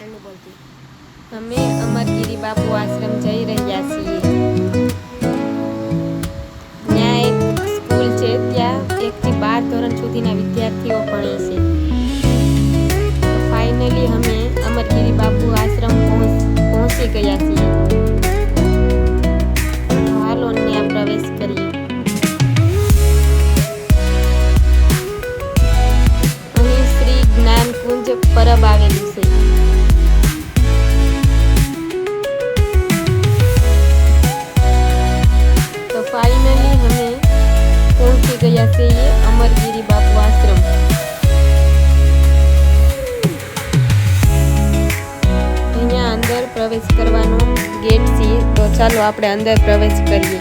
ફ્રેન્ડને બોલતી. અમે અમરગીરી બાપુ આશ્રમ જઈ રહ્યા છીએ. ત્યાં એક સ્કૂલ છે, ત્યાં એકથી બાર ધોરણ સુધીના વિદ્યાર્થીઓ ભણે છે. ફાઇનલી અમે અમરગીરી બાપુ આશ્રમ પહોંચ- ગયા છીએ. હાલો ત્યાં પ્રવેશ કરીએ. પરબ આવેલું ગયા છીએ અમરગીરી બાપુ આશ્રમ અહીંયા અંદર પ્રવેશ કરવાનો ગેટ છે તો ચાલો આપણે અંદર પ્રવેશ કરીએ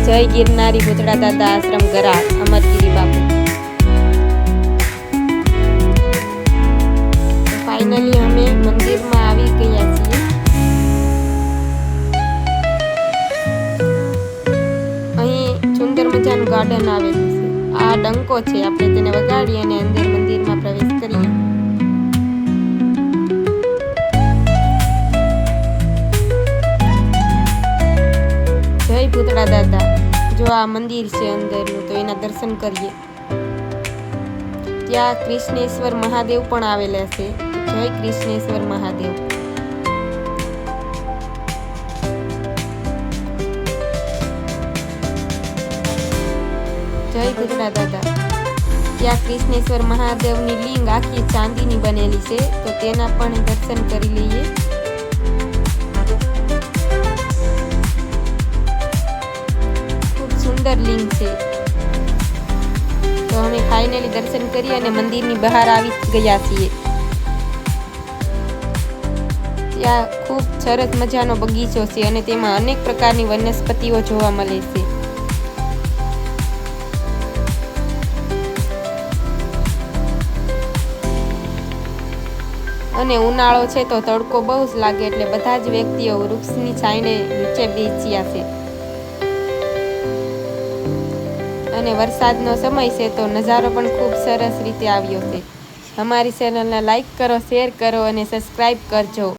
જય ગિરનારી ભૂતળા દાદા આશ્રમ ગરા અમરગીરી બાપુ મજાનું ગાર્ડન આવેલું છે. આ ડંકો છે, આપણે તેને વગાડી અને અંદર મંદિરમાં પ્રવેશ કરીએ. જય ભૂતળા દાદા. જો આ મંદિર છે અંદરનું, તો એના દર્શન કરીએ. ત્યાં કૃષ્ણેશ્વર મહાદેવ પણ આવેલા છે. જય કૃષ્ણેશ્વર મહાદેવ. જય ગુજરાત દાદા. ત્યાં કૃષ્ણેશ્વર મહાદેવની લિંગ આખી ચાંદીની બનેલી છે, તો તેના પણ દર્શન કરી લઈએ. ખૂબ સુંદર લિંગ છે. તો અમે ફાઇનલી દર્શન કરી અને મંદિરની બહાર આવી ગયા છીએ. ત્યાં ખૂબ સરસ મજાનો બગીચો છે અને તેમાં અનેક પ્રકારની વનસ્પતિઓ જોવા મળે છે. અને ઉનાળો છે તો તડકો બહુ જ લાગે એટલે બધા જ વ્યક્તિઓ વૃક્ષની છાંયને નીચે બેચ્યા છે અને વરસાદનો સમય છે તો નજારો પણ ખૂબ સરસ રીતે આવ્યો છે. અમારી ચેનલને લાઈક કરો, શેર કરો અને સબસ્ક્રાઈબ કરજો.